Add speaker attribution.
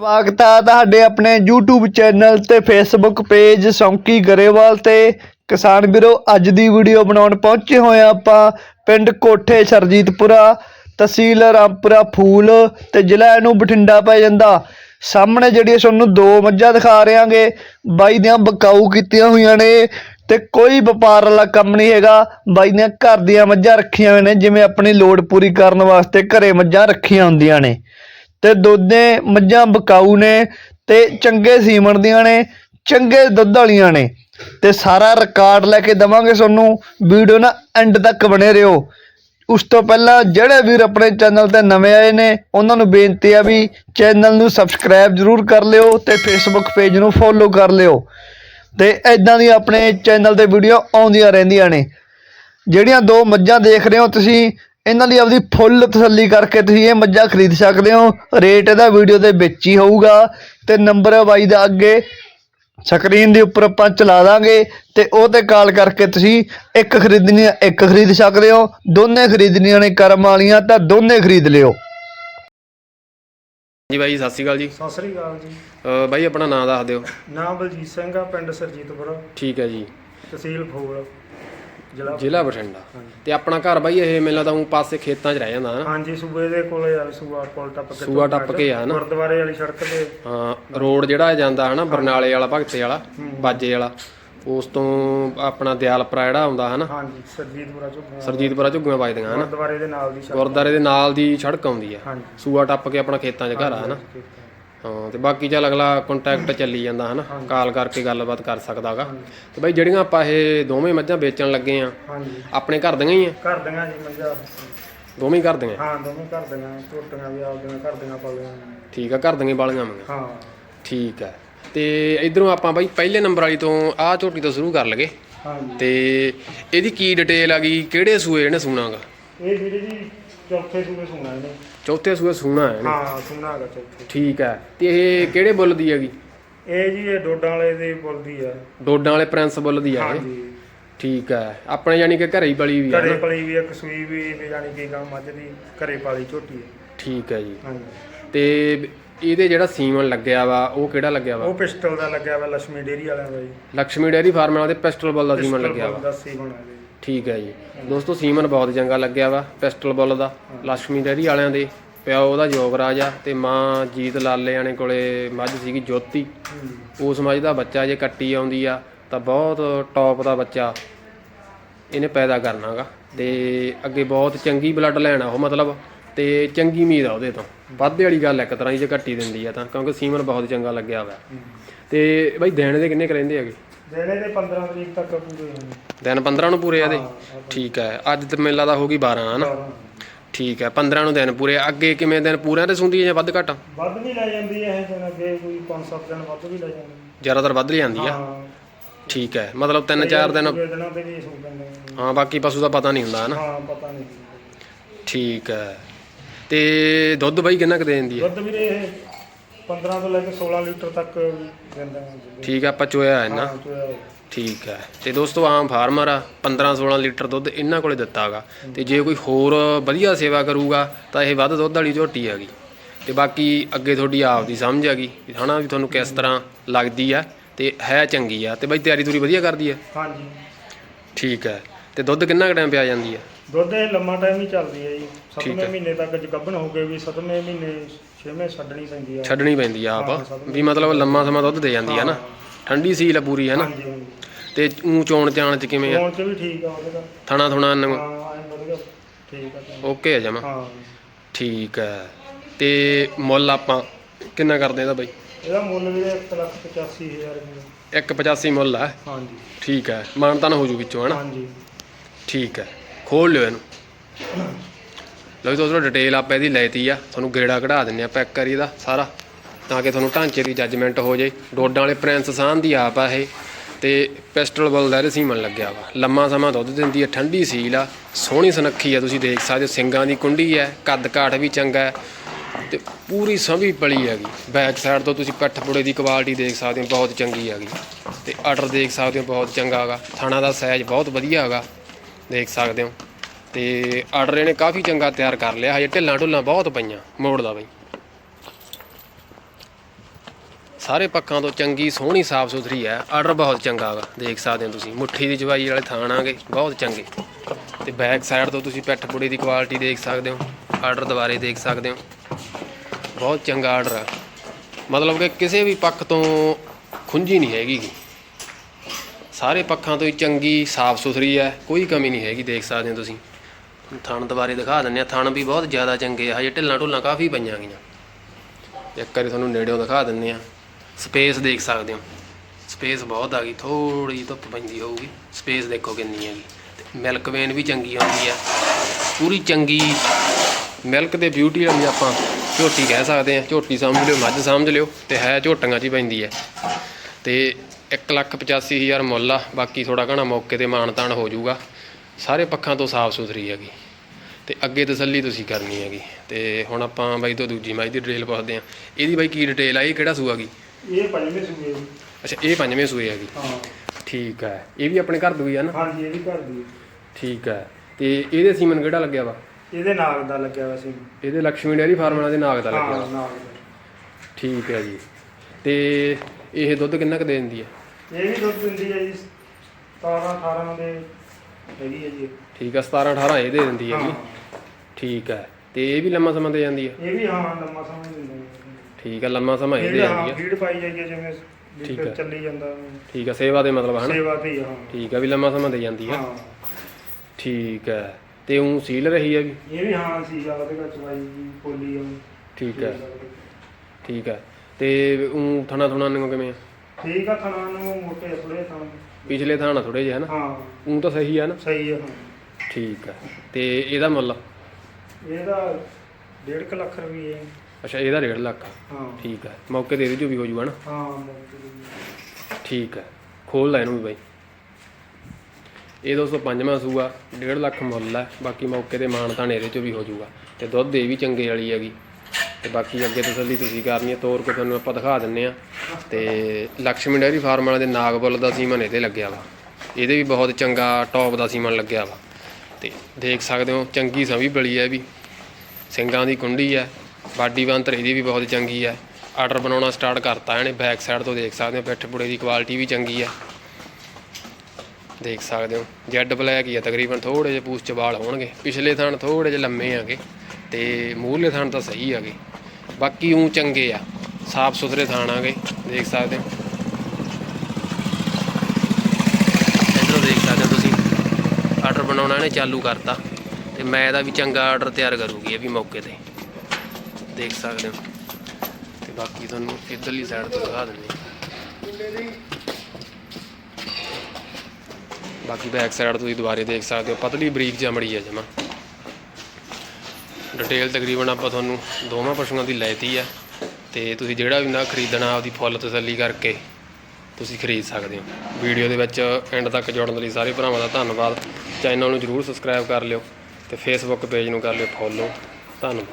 Speaker 1: ਸਵਾਗਤ ਹੈ ਤੁਹਾਡੇ ਆਪਣੇ YouTube ਚੈਨਲ ਤੇ Facebook ਪੇਜ ਸੌਂਕੀ ਗਰੇਵਾਲ ਤੇ। ਕਿਸਾਨ ਵੀਰੋ, ਅੱਜ ਦੀ ਵੀਡੀਓ ਬਣਾਉਣ ਪਹੁੰਚੇ ਹੋਏ ਹਾਂ ਆਪਾਂ ਪਿੰਡ ਕੋਠੇ ਸਰਜੀਤਪੁਰਾ, ਤਹਿਸੀਲ ਰਾਮਪੁਰਾ ਫੂਲ ਤੇ ਜ਼ਿਲ੍ਹਾ ਇਹਨੂੰ ਬਠਿੰਡਾ ਪੈ ਜਾਂਦਾ। ਸਾਹਮਣੇ ਜਿਹੜੀ ਤੁਹਾਨੂੰ ਦੋ ਮੱਝਾਂ ਦਿਖਾ ਰਿਆਂਗੇ ਬਾਈ ਦੀਆਂ ਬਕਾਊ ਕੀਤੀਆਂ ਹੋਈਆਂ ਨੇ ਤੇ ਕੋਈ ਵਪਾਰ ਵਾਲਾ ਕੰਮ ਨਹੀਂ ਹੈਗਾ। ਬਾਈ ਦੀਆਂ ਘਰ ਦੀਆਂ ਮੱਝਾਂ ਰੱਖੀਆਂ ਹੋਈਆਂ ਨੇ, ਜਿਵੇਂ ਆਪਣੀ ਲੋੜ ਪੂਰੀ ਕਰਨ ਵਾਸਤੇ ਘਰੇ ਮੱਝਾਂ ਰੱਖੀਆਂ ਹੁੰਦੀਆਂ ਨੇ। ਤੇ ਦੋਨੇ ਮੱਝਾਂ ਬਕਾਊ ਨੇ ਤੇ ਚੰਗੇ ਸੀਮਣ ਦੀਆਂ ਨੇ, ਚੰਗੇ ਦੁੱਧ ਵਾਲੀਆਂ ਨੇ। ਤੇ ਸਾਰਾ ਰਿਕਾਰਡ ਲੈ ਕੇ ਦਵਾਂਗੇ ਤੁਹਾਨੂੰ, ਵੀਡੀਓ ਨਾ ਐਂਡ ਤੱਕ ਬਣੇ ਰਹੋ। ਉਸ ਤੋਂ ਪਹਿਲਾਂ ਜਿਹੜੇ ਵੀਰ ਆਪਣੇ ਚੈਨਲ ਤੇ ਨਵੇਂ ਆਏ ਨੇ, ਉਹਨਾਂ ਨੂੰ ਬੇਨਤੀ ਆ ਵੀ ਚੈਨਲ ਨੂੰ ਸਬਸਕ੍ਰਾਈਬ ਜ਼ਰੂਰ ਕਰ ਲਿਓ ਤੇ ਫੇਸਬੁੱਕ ਪੇਜ ਨੂੰ ਫੋਲੋ ਕਰ ਲਿਓ। ਤੇ ਐਦਾਂ ਦੀ ਆਪਣੇ ਚੈਨਲ ਤੇ ਵੀਡੀਓ ਆਉਂਦੀਆਂ ਰਹਿੰਦੀਆਂ ਨੇ। ਜਿਹੜੀਆਂ ਦੋ ਮੱਝਾਂ ਦੇਖ ਰਹੇ ਹੋ ਤੁਸੀਂ ਇਹਨਾਂ ਲਈ ਆਪਦੀ ਫੁੱਲ ਤਸੱਲੀ ਕਰਕੇ ਤੁਸੀਂ ਇਹ ਮੱਝਾਂ ਖਰੀਦ ਸਕਦੇ ਹੋ। ਰੇਟ ਇਹਦਾ ਵੀਡੀਓ ਦੇ ਵਿੱਚ ਹੀ ਹੋਊਗਾ ਤੇ ਨੰਬਰ ਬਾਈ ਦਾ ਅੱਗੇ ਸਕਰੀਨ ਦੇ ਉੱਪਰ ਆਪਾਂ ਚਲਾ ਦਾਂਗੇ ਤੇ ਉਹ ਤੇ ਕਾਲ ਕਰਕੇ ਤੁਸੀਂ ਇੱਕ ਖਰੀਦਣੀ ਇੱਕ ਖਰੀਦ ਸਕਦੇ ਹੋ। ਦੋਨੇ ਖਰੀਦਣੀਆਂ ਨੇ ਕਰਮ ਵਾਲੀਆਂ ਤਾਂ ਦੋਨੇ ਖਰੀਦ ਲਿਓ।
Speaker 2: ਜੀ ਬਾਈ ਸਤਿ ਸ਼੍ਰੀ ਅਕਾਲ ਜੀ।
Speaker 3: ਸਤਿ ਸ੍ਰੀ ਅਕਾਲ ਜੀ।
Speaker 2: ਅਹ ਬਾਈ ਆਪਣਾ ਨਾਮ ਦੱਸ ਦਿਓ।
Speaker 3: ਨਾਮ ਬਲਜੀਤ ਸਿੰਘ ਆ ਪਿੰਡ ਸਰਜੀਤਪੁਰ।
Speaker 2: ਠੀਕ ਹੈ ਜੀ।
Speaker 3: ਤਹਿਸੀਲ ਫੂਲ। ਜ਼ਿਲ੍ਹਾ
Speaker 2: ਬਠਿੰਡਾ। ਤੇ ਆਪਣਾ ਘਰ ਬਾਈ ਇਹ ਮੈਨੂੰ ਲੱਗਦਾ ਉਹ ਪਾਸੇ ਖੇਤਾਂ 'ਚ ਰਹਿ ਜਾਂਦਾ ਹਨਾ
Speaker 3: ਹਾਂਜੀ ਸੂਬੇ ਦੇ ਕੋਲੇ ਆ ਸੂਆ ਕੋਲ ਟੱਪ ਕੇ
Speaker 2: ਸੂਆ ਟੱਪ ਕੇ ਆ ਨਾ।
Speaker 3: ਗੁਰਦੁਆਰੇ ਵਾਲੀ ਸੜਕ ਤੇ।
Speaker 2: ਹਾਂ ਰੋਡ ਜਿਹੜਾ ਜਾਂਦਾ ਹਨਾ ਬਰਨਾਲੇ ਵਾਲਾ ਭਗਤੇ ਵਾਲਾ ਬਾਜੇ ਵਾਲਾ। ਉਸ ਤੋਂ ਆਪਣਾ ਦਿਆਲਪੁਰਾ ਜਿਹੜਾ ਆਉਂਦਾ ਹਨਾ।
Speaker 3: ਹਾਂਜੀ ਸਰਜੀਤਪੁਰਾ ਚੋਂ
Speaker 2: ਸਰਜੀਤਪੁਰਾ ਝੁੱਗੀਆਂ ਵੱਜਦੀਆਂ ਹਨਾ।
Speaker 3: ਗੁਰਦੁਆਰੇ ਦੇ ਨਾਲ ਦੀ ਸੜਕ।
Speaker 2: ਗੁਰਦਾਰੇ ਦੇ ਨਾਲ ਦੀ ਸੜਕ ਆਉਂਦੀ ਆ। ਸੂਆ ਟੱਪ ਕੇ ਆਪਣਾ ਖੇਤਾਂ 'ਚ ਘਰ ਆ ਹਨਾ। ਹਾਂ ਤੇ ਬਾਕੀ ਚੱਲ ਅਗਲਾ ਕੰਟੈਕਟ ਚੱਲੀ ਜਾਂਦਾ ਹਨਾ? ਕਾਲ ਕਰਕੇ ਗੱਲਬਾਤ ਕਰ ਸਕਦਾਗਾ। ਤੇ ਬਾਈ ਜਿਹੜੀਆਂ ਆਪਾਂ ਇਹ ਦੋਵੇਂ ਮੱਝਾਂ ਵੇਚਣ ਲੱਗੇ ਆ
Speaker 3: ਹਾਂਜੀ।
Speaker 2: ਆਪਣੇ ਘਰ ਦੀਆਂ ਹੀ ਆ?
Speaker 3: ਘਰ ਦੀਆਂ ਜੀ ਮੰਜਾ
Speaker 2: ਦੋਵੇਂ ਘਰ ਦੀਆਂ?
Speaker 3: ਹਾਂ ਦੋਵੇਂ ਘਰ ਦੀਆਂ ਟੋਟੀਆਂ ਵੀ ਆਪਦੀਆਂ ਘਰ ਦੀਆਂ ਪਾਲੀਆਂ
Speaker 2: ਠੀਕ ਆ ਘਰ ਦੀਆਂ ਹੀ ਮੰਗਾਂ
Speaker 3: ਹਾਂ।
Speaker 2: ਠੀਕ ਆ। ਤੇ ਇਧਰੋਂ ਆਪਾਂ ਬਾਈ ਪਹਿਲੇ ਨੰਬਰ ਵਾਲੀ ਤੋਂ ਆਹ ਝੋਟੀ ਤੋਂ ਸ਼ੁਰੂ ਕਰ ਲਗੇ।
Speaker 3: ਹਾਂਜੀ।
Speaker 2: ਤੇ ਇਹਦੀ ਕੀ ਡਿਟੇਲ ਆ ਗਈ ਕਿਹੜੇ ਸੂਏ ਇਹਨੇ ਸੂਣਾਗਾ?
Speaker 3: ਇਹ ਵੀਰੇ ਜੀ ਚੌਥੇ ਸੂਏ ਸੂਣਾ ਇਹਨੇ।
Speaker 2: ਚੌਥੇ ਸੂਏ ਸੂਣਾ ਹਾਂ
Speaker 3: ਸੂਣਾ ਹੈਗਾ ਚੌਥੇ।
Speaker 2: ਠੀਕ ਹੈ। ਤੇ ਇਹ ਕਿਹੜੇ ਬੁੱਲ ਹੈਗੀ?
Speaker 3: ਇਹ ਜੀ ਇਹ ਡੋਡਾਂ ਵਾਲੇ ਦੀ ਬੁੱਲ ਦੀ
Speaker 2: ਡੋਡਾਂ ਵਾਲੇ ਪ੍ਰਿੰਸ ਬੁੱਲ ਹੈ
Speaker 3: ਹਾਂਜੀ।
Speaker 2: ਠੀਕ ਹੈ। ਆਪਣੇ ਯਾਨੀ ਕਿ ਘਰੇ ਹੀ ਬਲੀ ਵੀ ਹੈ
Speaker 3: ਘਰੇ ਪਲੀ ਵੀ ਆ ਕਸੂਈ ਵੀ ਵੀ ਜਾਨੀ ਕਿ ਗਾਂ ਮੱਝ ਦੀ ਘਰੇ ਪਾਲੀ ਝੋਟੀ ਆ।
Speaker 2: ਠੀਕ ਹੈ ਜੀ।
Speaker 3: ਹਾਂਜੀ।
Speaker 2: ਤੇ ਇਹਦੇ ਜਿਹੜਾ ਸੀਮਨ ਲੱਗਿਆ ਵਾ ਉਹ ਕਿਹੜਾ ਲੱਗਿਆ ਵਾ?
Speaker 3: ਉਹ ਪਿਸਟਲ ਦਾ ਲੱਗਿਆ ਵਾ ਲక్ష్ਮੀ ਡੇਰੀ ਵਾਲਿਆਂ ਦਾ ਜੀ।
Speaker 2: ਲక్ష్ਮੀ ਡੈਰੀ ਫਾਰਮ ਵਾਲਾ ਤੇ ਪਿਸਟਲ ਬੁੱਲ ਦਾ ਸੀਮਨ ਲੱਗਿਆ ਵਾ।
Speaker 3: ਦਾ ਸੀ ਬਣਾਇਆ ਜੀ।
Speaker 2: ਠੀਕ ਹੈ ਜੀ। ਦੋਸਤੋ, ਸੀਮਨ ਬਹੁਤ ਚੰਗਾ ਲੱਗਿਆ ਵਾ ਪਿਸਟਲ ਬੁੱਲ ਦਾ ਲక్ష్ਮੀ ਡੈਰੀ ਵਾਲਿਆਂ ਦੇ। ਪਿਓ ਉਹਦਾ ਯੋਗਰਾਜ ਆ ਤੇ ਮਾਂ ਜੀਤ ਲਾਲੇ ਆਣੇ ਕੋਲੇ ਮੱਝ ਸੀਗੀ ਜੋਤੀ। ਉਸ ਮੱਝ ਦਾ ਬੱਚਾ ਜੇ ਕੱਟੀ ਆਉਂਦੀ ਆ ਤਾਂ ਬਹੁਤ ਟੌਪ ਦਾ ਬੱਚਾ ਇਹਨੇ ਪੈਦਾ ਕਰਨਾਗਾ ਤੇ ਅੱਗੇ ਬਹੁਤ ਚੰਗੀ ਬਲੱਡ ਲੈਣ ਆ ਉਹ ਮਤਲਬ ਤੇ ਚੰਗੀ ਉਮੀਦ ਆ ਉਹਦੇ ਤੋਂ। ਵਾਧੇ ਵਾਲੀ ਗੱਲ ਇੱਕ ਤਰ੍ਹਾਂ ਦੀ ਜੇ ਕੱਟੀ ਦਿੰਦੀ ਆ ਤਾਂ, ਕਿਉਂਕਿ ਸੀਮਨ ਬਹੁਤ ਚੰਗਾ ਲੱਗਿਆ ਵਾ। ਤੇ ਬਾਈ ਦੇਣ ਦੇ ਕਿੰਨੇ ਕਰੈਂਦੇ ਹੈਗੇ?
Speaker 3: ਦੇ 15 ਤਰੀਕ ਤੱਕ ਪੂਰੇ ਹੋਣੇ
Speaker 2: ਦਿਨ 15 ਨੂੰ ਪੂਰੇ ਆ ਇਹਦੇ? ਠੀਕ ਹੈ। ਅੱਜ ਤੇ ਮੇਲਾ ਦਾ ਹੋ ਗਈ 12 ਹਨਾ ਠੀਕ ਹੈ 15 ਨੂੰ ਦਿਨ ਪੂਰੇ। ਅੱਗੇ ਕਿਵੇਂ ਦਿਨ ਪੂਰਿਆਂ ਤੇ ਹੈ ਜਾਂ ਵੱਧ ਘੱਟ?
Speaker 3: ਵੱਧ ਵੀ ਲੈ ਜਾਂਦੀ ਹੈ ਇਹ ਦਿਨ ਅੱਗੇ ਕੋਈ 5-7 ਦਿਨ ਵੱਧ ਵੀ ਲੈ ਜਾਂਦੀ
Speaker 2: ਜ਼ਿਆਦਾਤਰ ਵੱਧ ਜਾਂਦੀ ਆ?
Speaker 3: ਹਾਂ।
Speaker 2: ਠੀਕ ਹੈ ਮਤਲਬ 3-4 ਦਿਨ
Speaker 3: ਪੂਰੇ ਦਿਨਾਂ ਤੇ ਵੀ ਸੂ ਪੈਂਦੇ ਨੇ।
Speaker 2: ਹਾਂ ਬਾਕੀ ਪਸ਼ੂ ਦਾ ਪਤਾ ਨਹੀਂ ਹੁੰਦਾ ਹਨਾ
Speaker 3: ਹਾਂ ਪਤਾ ਨਹੀਂ।
Speaker 2: ਠੀਕ ਹੈ। ਤੇ ਦੁੱਧ ਬਾਈ ਕਿੰਨਾ ਕੁ ਦੇ ਦਿੰਦੀ ਹੈ?
Speaker 3: ਦੁੱਧ ਵੀਰੇ ਇਹ 15 ਤੋਂ ਲੈ ਕੇ 16 ਲੀਟਰ ਤੱਕ ਦਿੰਦਾ ਹੈ ਜੀ।
Speaker 2: ਠੀਕ ਹੈ ਆਪਾਂ ਚੋਇਆ ਹੈ ਨਾ?
Speaker 3: ਹਾਂ ਚੋਇਆ
Speaker 2: ਠੀਕ ਹੈ। ਤੇ ਦੋਸਤੋ ਆਮ ਫਾਰਮਰ ਆ 15-16 ਲੀਟਰ ਦੁੱਧ ਇਹਨਾਂ ਕੋਲੇ ਦਿੱਤਾਗਾ। ਤੇ ਜੇ ਕੋਈ ਹੋਰ ਵਧੀਆ ਸੇਵਾ ਕਰੂਗਾ ਤਾਂ ਇਹ ਵੱਧ ਦੁੱਧ ਵਾਲੀ ਝੋਟੀ ਹੈਗੀ। ਤੇ ਬਾਕੀ ਅੱਗੇ ਤੁਹਾਡੀ ਆਪ ਦੀ ਸਮਝ ਹੈਗੀ ਵੀ ਹਨਾ ਵੀ ਤੁਹਾਨੂੰ ਕਿਸ ਤਰ੍ਹਾਂ ਲੱਗਦੀ ਆ ਤੇ ਹੈ ਚੰਗੀ ਆ। ਤੇ ਬਾਈ ਤਿਆਰੀ ਤੁਰੀ ਵਧੀਆ ਕਰਦੀ ਆ?
Speaker 3: ਹਾਂਜੀ।
Speaker 2: ਠੀਕ ਹੈ। ਤੇ ਦੁੱਧ ਕਿੰਨਾ ਕੁ ਟਾਈਮ ਪਿਆ ਜਾਂਦੀ ਆ?
Speaker 3: ਦੁੱਧ ਇਹ ਲੰਮਾ ਟਾਈਮ ਹੀ ਚੱਲਦੀ ਹੈ ਜੀ। ਸੱਤਵੇਂ ਮਹੀਨੇ ਤੱਕ ਜਗੱਬਣ ਹੋ ਗਏ ਵੀ ਸੱਤਵੇਂ ਮਹੀਨੇ ਛੇਵੇਂ ਛੱਡਣੀ ਪੈਂਦੀ ਆ।
Speaker 2: ਛੱਡਣੀ ਪੈਂਦੀ ਆ ਆਪ ਵੀ ਮਤਲਬ ਲੰਮਾ ਸਮਾਂ ਦੁੱਧ ਦੇ ਜਾਂਦੀ ਆ ਨਾ। ਠੰਡੀ ਸੀਲ ਆ ਪੂਰੀ ਹੈ ਨਾ?
Speaker 3: ਹਾਂਜੀ ਹਾਂਜੀ।
Speaker 2: ਤੇ ਊਂ ਚੋਣ ਚਾਣ ਚ ਕਿਵੇਂ ਆ?
Speaker 3: ਫੋਨ ਚ ਵੀ ਠੀਕ ਆ ਉਹਦੇ
Speaker 2: ਥਣਾ ਥੁਣਾ
Speaker 3: ਹਾਂ ਐਂ ਵਧੀਆ। ਠੀਕ ਆ।
Speaker 2: ਓਕੇ ਆ ਜਮਾ?
Speaker 3: ਹਾਂ।
Speaker 2: ਠੀਕ ਹੈ ਤੇ ਮੁੱਲ ਆਪਾਂ ਕਿੰਨਾ ਕਰਦੇ ਇਹਦਾ ਬਾਈ?
Speaker 3: ਇਹਦਾ ਮੁੱਲ ਵੀ 185000 ਰੁਪਏ।
Speaker 2: 185 ਮੁੱਲ ਹੈ
Speaker 3: ਹਾਂਜੀ।
Speaker 2: ਠੀਕ ਹੈ ਮਾਨਤਾਨ ਹੋ ਜੂ ਵਿੱਚੋਂ ਹਨਾ
Speaker 3: ਹਾਂਜੀ।
Speaker 2: ਠੀਕ ਹੈ ਖੋਲ ਲਿਓ ਇਹਨੂੰ। ਲਓ ਜੀ, ਦੋਸਤੋ ਡਿਟੇਲ ਆਪਾਂ ਇਹਦੀ ਲੈਤੀ ਆ। ਤੁਹਾਨੂੰ ਗੇੜਾ ਕਢਾ ਦਿੰਨੇ ਆ ਪੈਕ ਕਰੀ ਦਾ ਸਾਰਾ, ਤਾਂ ਕਿ ਤੁਹਾਨੂੰ ਢਾਂਚੇ ਦੀ ਜੱਜਮੈਂਟ ਹੋ ਜੇ ਡੋਡਾਂ ਵਾਲੇ ਪ੍ਰਿੰਸ ਸਾਹਨ ਦੀ ਆਪ ਆ ਇਹ, ਤੇ ਪਿਸਟਲ ਬਲ ਦਾ ਇਹਦੇ ਲੱਗਿਆ ਵਾ। ਲੰਮਾ ਸਮਾਂ ਦੁੱਧ ਦਿੰਦੀ ਹੈ ਠੰਡੀ ਸੀਲ ਆ, ਸੋਹਣੀ ਸੁਨੱਖੀ ਆ, ਤੁਸੀਂ ਦੇਖ ਸਕਦੇ ਹੋ ਸਿੰਗਾਂ ਦੀ ਕੁੰਡੀ ਹੈ ਕੱਦ ਕਾਠ ਵੀ ਚੰਗਾ ਹੈ ਤੇ ਪੂਰੀ ਸੰਭੀ ਪਲੀ ਹੈਗੀ ਬੈਕ ਸਾਈਡ ਤੋਂ ਤੁਸੀਂ ਪੱਠ ਪੁੜੇ ਦੀ ਕੁਆਲਿਟੀ ਦੇਖ ਸਕਦੇ ਹੋ, ਬਹੁਤ ਚੰਗੀ ਹੈਗੀ ਤੇ ਆਰਡਰ ਦੇਖ ਸਕਦੇ ਹੋ, ਬਹੁਤ ਚੰਗਾ ਹੈਗਾ ਥਾਣਾ ਦਾ ਸਾਈਜ਼ ਬਹੁਤ ਵਧੀਆ ਹੈਗਾ ਦੇਖ ਸਕਦੇ ਹੋ। ਤੇ ਆਰਡਰ ਇਹਨੇ ਕਾਫੀ ਚੰਗਾ ਤਿਆਰ ਕਰ ਲਿਆ। ਹਜੇ ਢਿੱਲਾਂ ਢੁੱਲਾਂ ਬਹੁਤ ਪਈਆਂ ਮੋੜ ਦਾ ਬਈ। ਸਾਰੇ ਪੱਖਾਂ ਤੋਂ ਚੰਗੀ, ਸੋਹਣੀ, ਸਾਫ਼ ਸੁਥਰੀ ਹੈ। ਆਰਡਰ ਬਹੁਤ ਚੰਗਾ ਗਾ ਦੇਖ ਸਕਦੇ ਹੋ ਤੁਸੀਂ। ਮੁੱਠੀ ਦੀ ਜਵਾਈ ਵਾਲੇ ਥਾਣ ਆਗੇ, ਬਹੁਤ ਚੰਗੇ। ਤੇ ਬੈਕ ਸਾਈਡ ਤੋਂ ਤੁਸੀਂ ਪਿੱਠ ਪੁੜੀ ਦੀ ਕੁਆਲਿਟੀ ਦੇਖ ਸਕਦੇ ਹੋ। ਆਰਡਰ ਦੁਬਾਰੇ ਦੇਖ ਸਕਦੇ ਹੋ। ਬਹੁਤ ਚੰਗਾ ਆਰਡਰ ਆ। ਮਤਲਬ ਕਿ ਕਿਸੇ ਵੀ ਪੱਖ ਤੋਂ ਖੁੰਝੀ ਨਹੀਂ ਹੈਗੀ ਸਾਰੇ ਪੱਖਾਂ ਤੋਂ ਹੀ ਚੰਗੀ, ਸਾਫ਼ ਸੁਥਰੀ ਹੈ। ਕੋਈ ਕਮੀ ਨਹੀਂ ਹੈਗੀ, ਦੇਖ ਸਕਦੇ ਹੋ ਤੁਸੀਂ। ਥਣ ਦੁਬਾਰੇ ਦਿਖਾ ਦਿੰਦੇ ਆ। ਥਣ ਵੀ ਬਹੁਤ ਜ਼ਿਆਦਾ ਚੰਗੇ ਆ। ਹਜੇ ਢਿੱਲਾਂ ਢੁੱਲਾਂ ਕਾਫੀ ਪਈਆਂ ਗਈਆਂ। ਇੱਕ ਵਾਰੀ ਤੁਹਾਨੂੰ ਨੇੜਿਓਂ ਦਿਖਾ ਦਿੰਦੇ ਆ। ਸਪੇਸ ਦੇਖ ਸਕਦੇ ਹੋ। ਸਪੇਸ ਬਹੁਤ ਆ ਗਈ। ਥੋੜੀ ਧੁੱਪ ਪੈਂਦੀ ਹੋਊਗੀ। ਸਪੇਸ ਦੇਖੋ ਕਿੰਨੀ ਹੈਗੀ। ਤੇ ਮਿਲਕ ਵੇਨ ਵੀ ਚੰਗੀ ਆਉਂਦੀ ਆ। ਪੂਰੀ ਚੰਗੀ ਮਿਲਕ ਤੇ ਬਿਊਟੀ ਵਾਲੀ ਆਪਾਂ ਝੋਟੀ ਕਹਿ ਸਕਦੇ ਆ। ਝੋਟੀ ਸਮਝ ਲਿਓ, ਮੱਝ ਸਮਝ ਲਿਓ। ਤੇ ਹੈ ਝੋਟੀਆਂ 'ਚ ਹੀ ਪੈਂਦੀ ਹੈ ਤੇ 185000 ਮੁੱਲ ਆ। ਬਾਕੀ ਥੋੜਾ ਘਣਾ ਮੌਕੇ ਤੇ ਮਾਣ ਤਾਣ ਹੋ ਜਾਊਗਾ। ਸਾਰੇ ਪੱਖਾਂ ਤੋਂ ਸਾਫ਼ ਸੁਥਰੀ ਹੈਗੀ। ਤੇ ਅੱਗੇ ਤਸੱਲੀ ਤੁਸੀਂ ਕਰਨੀ ਹੈਗੀ। ਤੇ ਹੁਣ ਆਪਾਂ ਬਾਈ ਤੋਂ ਦੂਜੀ ਮਾਈ ਦੀ ਡਿਟੇਲ ਪੁੱਛਦੇ ਆ ਇਹਦੀ ਬਾਈ ਕੀ ਡਿਟੇਲ ਆ? ਇਹ ਕਿਹੜਾ ਸੂਆ ਗੀ
Speaker 3: ਇਹ ਪੰਜਵੇਂ ਸੂਏ ਜੀ
Speaker 2: ਅੱਛਾ ਇਹ ਪੰਜਵੇਂ ਸੂਏ ਹੈਗੀ।
Speaker 3: ਹਾਂ।
Speaker 2: ਠੀਕ ਹੈ। ਇਹ ਵੀ ਆਪਣੇ ਘਰ ਦੀ ਆ ਨਾ?
Speaker 3: ਹਾਂਜੀ ਇਹ ਵੀ ਘਰ ਦੀ
Speaker 2: ਠੀਕ ਹੈ। ਤੇ ਇਹਦੇ ਸੀਮਨ ਕਿਹੜਾ ਲੱਗਿਆ ਵਾ?
Speaker 3: ਇਹਦੇ ਨਾਗ ਦਾ ਲੱਗਿਆ ਵੈਸੇ
Speaker 2: ਇਹਦੇ ਲక్ష్ਮੀ ਡੇਅਰੀ ਫਾਰਮ ਵਾਲਾ ਦੇ ਨਾਗ ਦਾ ਲੱਗਿਆ
Speaker 3: ਹਾਂ ਨਾਗ ਦਾ।
Speaker 2: ਠੀਕ ਹੈ ਜੀ। ਤੇ ਇਹ ਦੁੱਧ ਕਿੰਨਾ ਕੁ ਦੇ ਦਿੰਦੀ ਹੈ?
Speaker 3: ਇਹ ਵੀ ਦੁੱਧ ਦਿੰਦੀ ਹੈ ਜੀ 17 18 ਦੇ ਹੈਗੀ ਹੈ ਜੀ
Speaker 2: ਠੀਕ ਹੈ 17 18 ਇਹ ਦੇ ਦਿੰਦੀ ਹੈਗੀ।
Speaker 3: ਹਾਂ।
Speaker 2: ਠੀਕ ਹੈ ਤੇ ਇਹ ਵੀ ਲੰਮਾ ਸਮਾਂ ਦੇ ਜਾਂਦੀ ਹੈ
Speaker 3: ਇਹ ਵੀ ਹਾਂ ਲੰਮਾ ਸਮਾਂ ਦਿੰਦੇ ਨੇ
Speaker 2: ਠੀਕ ਹੈ ਲੰਮਾ ਸਮਾਂ ਇਹ ਦੇ
Speaker 3: ਹਾਂ
Speaker 2: ਜਾਂਦੀ ਹੈ
Speaker 3: ਫੀਡ ਪਾਈ ਜਾਈਏ ਜਿਵੇਂ
Speaker 2: ਠੀਕ
Speaker 3: ਫਿਰ
Speaker 2: ਹੈ।
Speaker 3: ਚੱਲੀ ਜਾਂਦਾ।
Speaker 2: ਠੀਕ ਹੈ ਸੇਵਾ ਦੇ ਮਤਲਬ ਹੈ ਨਾ
Speaker 3: ਸੇਵਾ ਤੇ ਹੀ ਆ, ਹਾਂ।
Speaker 2: ਠੀਕ ਹੈ ਵੀ ਲੰਮਾ ਸਮਾਂ ਦੇ ਜਾਂਦੀ ਹੈ
Speaker 3: ਹਾਂ।
Speaker 2: ਠੀਕ ਹੈ ਤੇ ਉਹ ਸੀਲ ਰਹੀ ਹੈ ਵੀ
Speaker 3: ਇਹ ਵੀ ਹਾਂ ਸੀ ਉਹਦੇ ਵਿੱਚ ਬਾਈ ਜੀ ਪੋਲੀ ਆ।
Speaker 2: ਠੀਕ ਹੈ ਠੀਕ ਹੈ ਤੇ ਉਹ ਥਣਾ ਥੁਣਾ ਨੂੰ ਕਿਵੇਂ ਆ?
Speaker 3: ਠੀਕ ਆ ਥਣਾ ਨੂੰ ਮੋਟੇ ਥੋੜੇ ਥਣ।
Speaker 2: ਪਿਛਲੇ ਥਾਣਾ ਥੋੜੇ ਜਿਹਾ ਨਾ
Speaker 3: ਹਾਂ।
Speaker 2: ਉਹ ਤਾਂ ਸਹੀ ਹੈ ਨਾ
Speaker 3: ਸਹੀ ਆ ਹਾਂ।
Speaker 2: ਠੀਕ ਹੈ ਤੇ ਇਹਦਾ ਮੁੱਲ?
Speaker 3: ਇਹਦਾ 1.5 ਲੱਖ ਰੁਪਏ
Speaker 2: ਅੱਛਾ ਇਹਦਾ 1.5 ਲੱਖ। ਆ।
Speaker 3: ਹਾਂ।
Speaker 2: ਠੀਕ ਹੈ ਮੌਕੇ ਇਹਦੇ ਚੋਂ ਵੀ ਹੋ ਜੂਗਾ ਨਾ
Speaker 3: ਹਾਂ ਮੌਕੇ।
Speaker 2: ਠੀਕ ਹੈ ਖੋਲ ਲੈ ਇਹਨੂੰ ਵੀ ਬਾਈ। ਇਹ 205ਵਾਂ ਸੂਆ 1.5 ਲੱਖ ਮੁੱਲ ਹੈ ਬਾਕੀ ਮੌਕੇ ਤੇ ਮਾਣ ਤਾਂ ਇਹਦੇ ਚੋਂ ਵੀ ਹੋ ਜੂਗਾ। ਤੇ ਦੁੱਧ ਇਹ ਵੀ ਚੰਗੇ ਵਾਲੀ ਹੈਗੀ। ਤੇ ਬਾਕੀ ਅੱਗੇ ਤਸੱਲੀ ਤੁਸੀਂ ਕਰਨੀ ਹੈ ਤੋਰ ਕੇ ਤੁਹਾਨੂੰ ਆਪਾਂ ਦਿਖਾ ਦਿੰਨੇ ਆ। ਤੇ ਲక్ష్ਮੀ ਡੈਰੀ ਫਾਰਮ ਵਾਲਿਆਂ ਦੇ ਨਾਗਬੁੱਲ ਦਾ ਸੀਮਨ ਇਹਦੇ ਲੱਗਿਆ ਵਾ। ਇਹਦੇ ਵੀ ਬਹੁਤ ਚੰਗਾ ਟੌਪ ਦਾ ਸੀਮਨ ਲੱਗਿਆ ਵਾ। ਤੇ ਦੇਖ ਸਕਦੇ ਹੋ, ਚੰਗੀ ਸਵੀ ਬਲੀ ਹੈ ਵੀ। ਸਿੰਘਾਂ ਦੀ ਕੁੰਡੀ ਹੈ ਬਾਡੀ ਬੰਤਰ ਇਹਦੀ ਵੀ ਬਹੁਤ ਚੰਗੀ ਹੈ ਆਰਡਰ ਬਣਾਉਣਾ ਸਟਾਰਟ ਕਰਤਾ ਇਹਨੇ ਬੈਕ ਸਾਈਡ ਤੋਂ ਦੇਖ ਸਕਦੇ ਹੋ, ਪਿੱਠ ਪੁੜੇ ਦੀ ਕੁਆਲਿਟੀ ਵੀ ਚੰਗੀ ਹੈ ਦੇਖ ਸਕਦੇ ਹੋ, ਜੈਡ ਬਲੈਕ ਹੀ ਆ ਤਕਰੀਬਨ ਥੋੜੇ ਜਿਹੇ ਪੂਛ ਚ ਵਾਲ ਹੋਣਗੇ। ਪਿਛਲੇ ਥਣ ਥੋੜੇ ਜਿਹੇ ਲੰਮੇ ਆਗੇ ਤੇ ਮੂਹਰਲੇ ਥਣ ਤਾਂ ਸਹੀ ਆਗੇ ਬਾਕੀ ਉਹ ਚੰਗੇ ਆ। ਸਾਫ਼ ਸੁਥਰੇ ਥਣ ਆਗੇ ਦੇਖ ਸਕਦੇ ਹੋ। ਇੱਧਰੋਂ ਦੇਖ ਸਕਦੇ ਹੋ ਤੁਸੀਂ ਆਰਡਰ ਬਣਾਉਣਾ ਨੇ ਚਾਲੂ ਕਰਤਾ। ਤੇ ਮੈਂ ਇਹਦਾ ਵੀ ਚੰਗਾ ਆਰਡਰ ਤਿਆਰ ਕਰੂਗੀ ਇਹ ਵੀ ਮੌਕੇ ਤੇ। ਦੇਖ ਸਕਦੇ ਹੋ। ਤੇ ਬਾਕੀ ਤੁਹਾਨੂੰ ਇੱਧਰਲੀ ਸਾਈਡ ਤੋਂ ਦਿਖਾ ਦਿੰਦੇ ਬਾਕੀ ਬੈਕ ਸਾਈਡ ਤੁਸੀਂ ਦੁਬਾਰੇ ਦੇਖ ਸਕਦੇ ਹੋ। ਪਤਲੀ ਬਰੀਕ ਜਮੜੀ ਹੈ ਜਮਾ। ਡਿਟੇਲ ਤਕਰੀਬਨ ਆਪਾਂ ਤੁਹਾਨੂੰ ਦੋਵਾਂ ਪਸ਼ੂਆਂ ਦੀ ਲੈਤੀ ਆ ਤੇ ਤੁਸੀਂ ਜਿਹੜਾ ਵੀ ਨਾ ਖਰੀਦਣਾ ਆਪਦੀ ਫੁੱਲ ਤਸੱਲੀ ਕਰਕੇ ਤੁਸੀਂ ਖਰੀਦ ਸਕਦੇ ਹੋ। ਵੀਡੀਓ ਦੇ ਵਿੱਚ ਐਂਡ ਤੱਕ ਜੁੜਨ ਲਈ ਸਾਰੇ ਭਰਾਵਾਂ ਦਾ ਧੰਨਵਾਦ। ਚੈਨਲ ਨੂੰ ਜਰੂਰ ਸਬਸਕ੍ਰਾਈਬ ਕਰ ਲਿਓ ਤੇ ਫੇਸਬੁੱਕ ਪੇਜ ਨੂੰ ਕਰ ਲਿਓ ਫੋਲੋ ਧੰਨਵਾਦ।